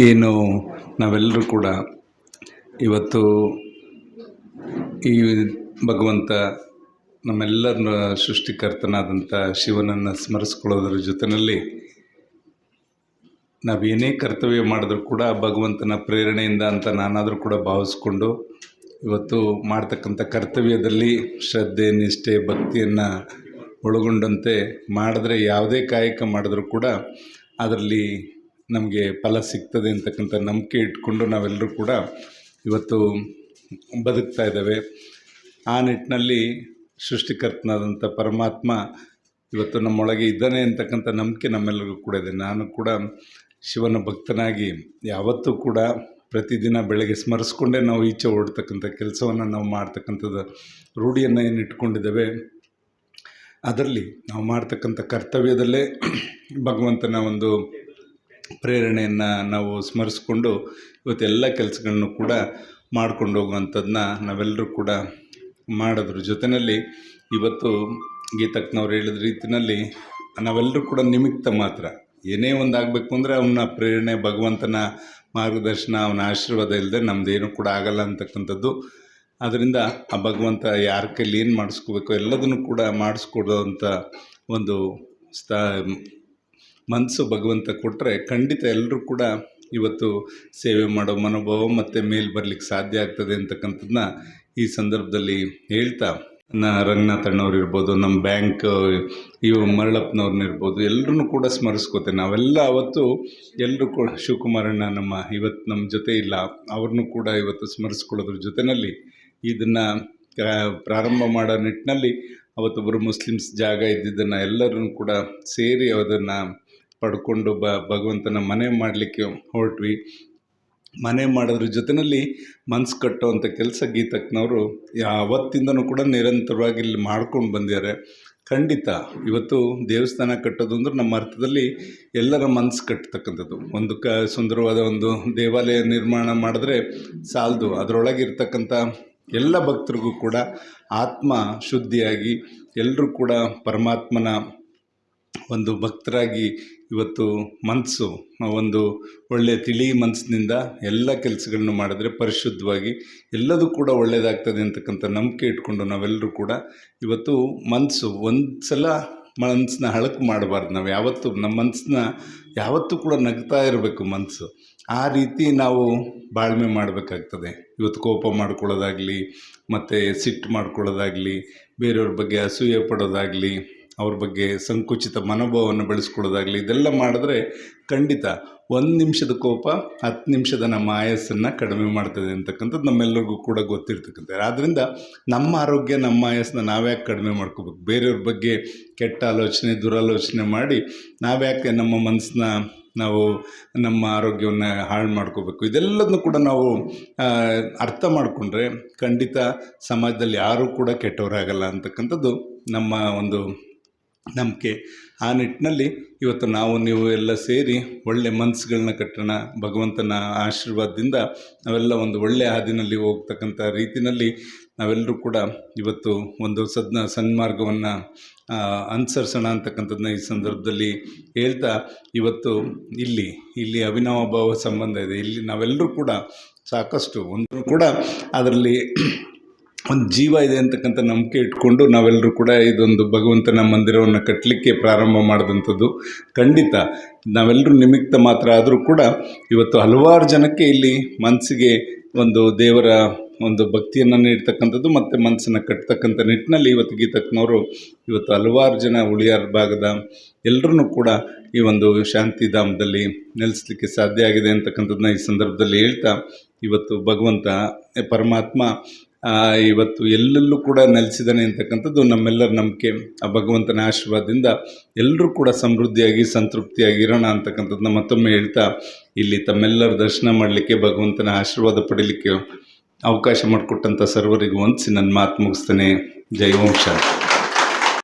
ಏನು ನಾವೆಲ್ಲರೂ ಕೂಡ ಇವತ್ತು ಈ ಭಗವಂತ ನಮ್ಮೆಲ್ಲರನ್ನ ಸೃಷ್ಟಿಕರ್ತನಾದಂಥ ಶಿವನನ್ನು ಸ್ಮರಿಸ್ಕೊಳ್ಳೋದ್ರ ಜೊತೆಯಲ್ಲಿ ನಾವೇನೇ ಕರ್ತವ್ಯ ಮಾಡಿದ್ರೂ ಕೂಡ ಭಗವಂತನ ಪ್ರೇರಣೆಯಿಂದ ಅಂತ ನಾನಾದರೂ ಕೂಡ ಭಾವಿಸ್ಕೊಂಡು ಇವತ್ತು ಮಾಡ್ತಕ್ಕಂಥ ಕರ್ತವ್ಯದಲ್ಲಿ ಶ್ರದ್ಧೆ, ನಿಷ್ಠೆ, ಭಕ್ತಿಯನ್ನು ಒಳಗೊಂಡಂತೆ ಮಾಡಿದ್ರೆ ಯಾವುದೇ ಕಾಯಕ ಮಾಡಿದ್ರೂ ಕೂಡ ಅದರಲ್ಲಿ ನಮಗೆ ಫಲ ಸಿಗ್ತದೆ ಅಂತಕ್ಕಂಥ ನಂಬಿಕೆ ಇಟ್ಕೊಂಡು ನಾವೆಲ್ಲರೂ ಕೂಡ ಇವತ್ತು ಬದುಕ್ತಾ ಇದ್ದೇವೆ. ಆ ನಿಟ್ಟಿನಲ್ಲಿ ಸೃಷ್ಟಿಕರ್ತನಾದಂಥ ಪರಮಾತ್ಮ ಇವತ್ತು ನಮ್ಮೊಳಗೆ ಇದ್ದಾನೆ ಅಂತಕ್ಕಂಥ ನಂಬಿಕೆ ನಮ್ಮೆಲ್ಲರಿಗೂ ಕೂಡ ಇದೆ. ನಾನು ಕೂಡ ಶಿವನ ಭಕ್ತನಾಗಿ ಯಾವತ್ತೂ ಕೂಡ ಪ್ರತಿದಿನ ಬೆಳಗ್ಗೆ ಸ್ಮರಿಸ್ಕೊಂಡೇ ನಾವು ಈಚೆ ಓಡ್ತಕ್ಕಂಥ ಕೆಲಸವನ್ನು ನಾವು ಮಾಡ್ತಕ್ಕಂಥದ್ದು ರೂಢಿಯನ್ನು ಏನು ಇಟ್ಕೊಂಡಿದ್ದೇವೆ ಅದರಲ್ಲಿ ನಾವು ಮಾಡ್ತಕ್ಕಂಥ ಕರ್ತವ್ಯದಲ್ಲೇ ಭಗವಂತನ ಒಂದು ಪ್ರೇರಣೆಯನ್ನು ನಾವು ಸ್ಮರಿಸ್ಕೊಂಡು ಇವತ್ತೆಲ್ಲ ಕೆಲಸಗಳನ್ನು ಕೂಡ ಮಾಡ್ಕೊಂಡು ಹೋಗುವಂಥದ್ದನ್ನ ನಾವೆಲ್ಲರೂ ಕೂಡ ಮಾಡೋದ್ರ. ಜೊತೆಯಲ್ಲಿ ಇವತ್ತು ಗೀತಕ್ಕನವ್ರು ಹೇಳಿದ ರೀತಿಯಲ್ಲಿ ನಾವೆಲ್ಲರೂ ಕೂಡ ನಿಮಿತ್ತ ಮಾತ್ರ. ಏನೇ ಒಂದು ಆಗಬೇಕು ಅಂದರೆ ಅವನ ಪ್ರೇರಣೆ, ಭಗವಂತನ ಮಾರ್ಗದರ್ಶನ, ಅವನ ಆಶೀರ್ವಾದ ಇಲ್ಲದೆ ನಮ್ಮದೇನು ಕೂಡ ಆಗಲ್ಲ ಅಂತಕ್ಕಂಥದ್ದು. ಅದರಿಂದ ಆ ಭಗವಂತ ಯಾರ ಕೈಲಿ ಏನು ಮಾಡಿಸ್ಕೋಬೇಕು ಎಲ್ಲದನ್ನು ಕೂಡ ಮಾಡಿಸ್ಕೊಡೋವಂಥ ಒಂದು ಸ್ಥಾ ಮನಸ್ಸು ಭಗವಂತ ಕೊಟ್ಟರೆ ಖಂಡಿತ ಎಲ್ಲರೂ ಕೂಡ ಇವತ್ತು ಸೇವೆ ಮಾಡೋ ಮನೋಭಾವ ಮತ್ತು ಮೇಲೆ ಬರಲಿಕ್ಕೆ ಸಾಧ್ಯ ಆಗ್ತದೆ ಅಂತಕ್ಕಂಥದ್ದನ್ನ ಈ ಸಂದರ್ಭದಲ್ಲಿ ಹೇಳ್ತಾ. ನ ರಂಗನಾಥಣ್ಣವ್ರು ಇರ್ಬೋದು ನಮ್ಮ ಬ್ಯಾಂಕ್, ಇವು ಮರಳಪ್ಪನವ್ರನ್ನ ಇರ್ಬೋದು ಎಲ್ಲರೂ ಕೂಡ ಸ್ಮರಿಸ್ಕೋತೇವೆ ನಾವೆಲ್ಲ ಅವತ್ತು ಎಲ್ಲರೂ ಕೂಡ ಶಿವಕುಮಾರಣ್ಣ ನಮ್ಮ ಇವತ್ತು ನಮ್ಮ ಜೊತೆ ಇಲ್ಲ ಅವ್ರನ್ನೂ ಕೂಡ ಇವತ್ತು ಸ್ಮರಿಸ್ಕೊಳ್ಳೋದ್ರ ಜೊತೆಯಲ್ಲಿ ಇದನ್ನು ಪ್ರಾರಂಭ ಮಾಡೋ ನಿಟ್ಟಿನಲ್ಲಿ ಅವತ್ತೊಬ್ಬರು ಮುಸ್ಲಿಮ್ಸ್ ಜಾಗ ಇದ್ದಿದ್ದನ್ನು ಎಲ್ಲರೂ ಕೂಡ ಸೇರಿ ಅದನ್ನು ಪಡ್ಕೊಂಡು ಬ ಭಗವಂತನ ಮನೆ ಮಾಡಲಿಕ್ಕೆ ಹೊರಟ್ವಿ. ಮನೆ ಮಾಡೋದ್ರ ಜೊತೆಯಲ್ಲಿ ಮನ್ಸು ಕಟ್ಟುವಂಥ ಕೆಲಸ ಗೀತಕ್ನವರು ಯಾವತ್ತಿಂದನೂ ಕೂಡ ನಿರಂತರವಾಗಿ ಇಲ್ಲಿ ಮಾಡ್ಕೊಂಡು ಬಂದಿದ್ದಾರೆ. ಖಂಡಿತ ಇವತ್ತು ದೇವಸ್ಥಾನ ಕಟ್ಟೋದು ಅಂದ್ರೆ ನಮ್ಮ ಅರ್ಥದಲ್ಲಿ ಎಲ್ಲರ ಮನಸ್ಸು ಕಟ್ಟತಕ್ಕಂಥದ್ದು ಒಂದು ಕ, ಸುಂದರವಾದ ಒಂದು ದೇವಾಲಯ ನಿರ್ಮಾಣ ಮಾಡಿದ್ರೆ ಸಾಲದು. ಅದರೊಳಗಿರ್ತಕ್ಕಂಥ ಎಲ್ಲ ಭಕ್ತರಿಗೂ ಕೂಡ ಆತ್ಮ ಶುದ್ಧಿಯಾಗಿ ಎಲ್ಲರೂ ಕೂಡ ಪರಮಾತ್ಮನ ಒಂದು ಭಕ್ತರಾಗಿ ಇವತ್ತು ಮನಸ್ಸು ಒಂದು ಒಳ್ಳೆಯ ತಿಳಿ ಮನಸ್ಸಿನಿಂದ ಎಲ್ಲ ಕೆಲಸಗಳನ್ನು ಮಾಡಿದ್ರೆ ಪರಿಶುದ್ಧವಾಗಿ ಎಲ್ಲದೂ ಕೂಡ ಒಳ್ಳೆಯದಾಗ್ತದೆ ಅಂತಕ್ಕಂಥ ನಂಬಿಕೆ ಇಟ್ಕೊಂಡು ನಾವೆಲ್ಲರೂ ಕೂಡ ಇವತ್ತು ಮನಸ್ಸು ಒಂದು ಸಲ ಮನಸ್ಸನ್ನ ಹಳಕು ಮಾಡಬಾರ್ದು. ನಾವು ಯಾವತ್ತೂ ನಮ್ಮ ಮನಸ್ಸನ್ನ ಯಾವತ್ತೂ ಕೂಡ ನಗ್ತಾ ಇರಬೇಕು ಮನಸ್ಸು ಆ ರೀತಿ ನಾವು ಬಾಳ್ಮೆ ಮಾಡಬೇಕಾಗ್ತದೆ. ಇವತ್ತು ಕೋಪ ಮಾಡ್ಕೊಳ್ಳೋದಾಗಲಿ, ಮತ್ತು ಸಿಟ್ಟು ಮಾಡ್ಕೊಳ್ಳೋದಾಗಲಿ, ಬೇರೆಯವ್ರ ಬಗ್ಗೆ ಅಸೂಯೆ ಪಡೋದಾಗಲಿ ಅವ್ರ ಬಗ್ಗೆ ಸಂಕುಚಿತ ಮನೋಭಾವವನ್ನು ಬೆಳೆಸ್ಕೊಳ್ಳೋದಾಗಲಿ, ಇದೆಲ್ಲ ಮಾಡಿದ್ರೆ ಖಂಡಿತ ಒಂದು ನಿಮಿಷದ ಕೋಪ, ಹತ್ತು ನಿಮಿಷದ ನಮ್ಮ ಆಯಸ್ಸನ್ನು ಕಡಿಮೆ ಮಾಡ್ತದೆ ಅಂತಕ್ಕಂಥದ್ದು ನಮ್ಮೆಲ್ಲರಿಗೂ ಕೂಡ ಗೊತ್ತಿರ್ತಕ್ಕಂಥ ಆದ್ದರಿಂದ ನಮ್ಮ ಆರೋಗ್ಯ, ನಮ್ಮ ಆಯಸ್ಸನ್ನ ನಾವ್ಯಾಕೆ ಕಡಿಮೆ ಮಾಡ್ಕೋಬೇಕು? ಬೇರೆಯವ್ರ ಬಗ್ಗೆ ಕೆಟ್ಟ ಆಲೋಚನೆ, ದುರಾಲೋಚನೆ ಮಾಡಿ ನಾವ್ಯಾಕೆ ನಮ್ಮ ಮನಸ್ಸನ್ನ ನಾವು ನಮ್ಮ ಆರೋಗ್ಯವನ್ನು ಹಾಳು ಮಾಡ್ಕೋಬೇಕು? ಇದೆಲ್ಲದನ್ನು ಕೂಡ ನಾವು ಅರ್ಥ ಮಾಡಿಕೊಂಡ್ರೆ ಖಂಡಿತ ಸಮಾಜದಲ್ಲಿ ಯಾರೂ ಕೂಡ ಕೆಟ್ಟವರಾಗಲ್ಲ ಅಂತಕ್ಕಂಥದ್ದು ನಮ್ಮ ಒಂದು ನಂಬಿಕೆ. ಆ ನಿಟ್ಟಿನಲ್ಲಿ ಇವತ್ತು ನಾವು, ನೀವು ಎಲ್ಲ ಸೇರಿ ಒಳ್ಳೆ ಮನಸ್ಸುಗಳನ್ನ ಕಟ್ಟೋಣ, ಭಗವಂತನ ಆಶೀರ್ವಾದದಿಂದ ನಾವೆಲ್ಲ ಒಂದು ಒಳ್ಳೆಯ ಹಾದಿನಲ್ಲಿ ಹೋಗ್ತಕ್ಕಂಥ ರೀತಿಯಲ್ಲಿ ನಾವೆಲ್ಲರೂ ಕೂಡ ಇವತ್ತು ಒಂದು ಸದ್ನ ಸನ್ಮಾರ್ಗವನ್ನು ಅನುಸರಿಸೋಣ ಅಂತಕ್ಕಂಥದ್ದನ್ನ ಈ ಸಂದರ್ಭದಲ್ಲಿ ಹೇಳ್ತಾ ಇವತ್ತು ಇಲ್ಲಿ ಇಲ್ಲಿ ಅವಿನಾವ ಭಾವ ಸಂಬಂಧ ಇದೆ. ಇಲ್ಲಿ ನಾವೆಲ್ಲರೂ ಕೂಡ ಸಾಕಷ್ಟು, ಒಂದು ಕೂಡ ಅದರಲ್ಲಿ ಒಂದು ಜೀವ ಇದೆ ಅಂತಕ್ಕಂಥ ನಂಬಿಕೆ ಇಟ್ಕೊಂಡು ನಾವೆಲ್ಲರೂ ಕೂಡ ಇದೊಂದು ಭಗವಂತನ ಮಂದಿರವನ್ನು ಕಟ್ಟಲಿಕ್ಕೆ ಪ್ರಾರಂಭ ಮಾಡಿದಂಥದ್ದು ಖಂಡಿತ. ನಾವೆಲ್ಲರೂ ನಿಮಿತ್ತ ಮಾತ್ರ ಆದರೂ ಕೂಡ ಇವತ್ತು ಹಲವಾರು ಜನಕ್ಕೆ ಇಲ್ಲಿ ಮನಸ್ಸಿಗೆ ಒಂದು ದೇವರ ಒಂದು ಭಕ್ತಿಯನ್ನು ನೀಡ್ತಕ್ಕಂಥದ್ದು ಮತ್ತು ಮನಸ್ಸನ್ನು ಕಟ್ತಕ್ಕಂಥ ನಿಟ್ಟಿನಲ್ಲಿ ಇವತ್ತು ಗೀತಕ್ಕನವರು ಇವತ್ತು ಹಲವಾರು ಜನ ಉಳಿಯಾರ ಭಾಗದ ಎಲ್ಲರೂ ಕೂಡ ಈ ಒಂದು ಶಾಂತಿಧಾಮದಲ್ಲಿ ನೆಲೆಸಲಿಕ್ಕೆ ಸಾಧ್ಯ ಆಗಿದೆ ಅಂತಕ್ಕಂಥದ್ದನ್ನ ಈ ಸಂದರ್ಭದಲ್ಲಿ ಹೇಳ್ತಾ ಇವತ್ತು ಭಗವಂತ, ಪರಮಾತ್ಮ ಇವತ್ತು ಎಲ್ಲೆಲ್ಲೂ ಕೂಡ ನೆಲೆಸಿದ್ದಾನೆ ಅಂತಕ್ಕಂಥದ್ದು ನಮ್ಮೆಲ್ಲರ ನಂಬಿಕೆ. ಆ ಭಗವಂತನ ಆಶೀರ್ವಾದದಿಂದ ಎಲ್ಲರೂ ಕೂಡ ಸಮೃದ್ಧಿಯಾಗಿ, ಸಂತೃಪ್ತಿಯಾಗಿ ಇರೋಣ ಅಂತಕ್ಕಂಥದ್ದನ್ನ ಮತ್ತೊಮ್ಮೆ ಹೇಳ್ತಾ, ಇಲ್ಲಿ ತಮ್ಮೆಲ್ಲರ ದರ್ಶನ ಮಾಡಲಿಕ್ಕೆ, ಭಗವಂತನ ಆಶೀರ್ವಾದ ಪಡೀಲಿಕ್ಕೆ ಅವಕಾಶ ಮಾಡಿಕೊಟ್ಟಂಥ ಸರ್ವರಿಗೂ ವಂದಿಸಿ ನನ್ನ ಮಾತು ಮುಗಿಸ್ತೇನೆ. ಜೈ ಓಂ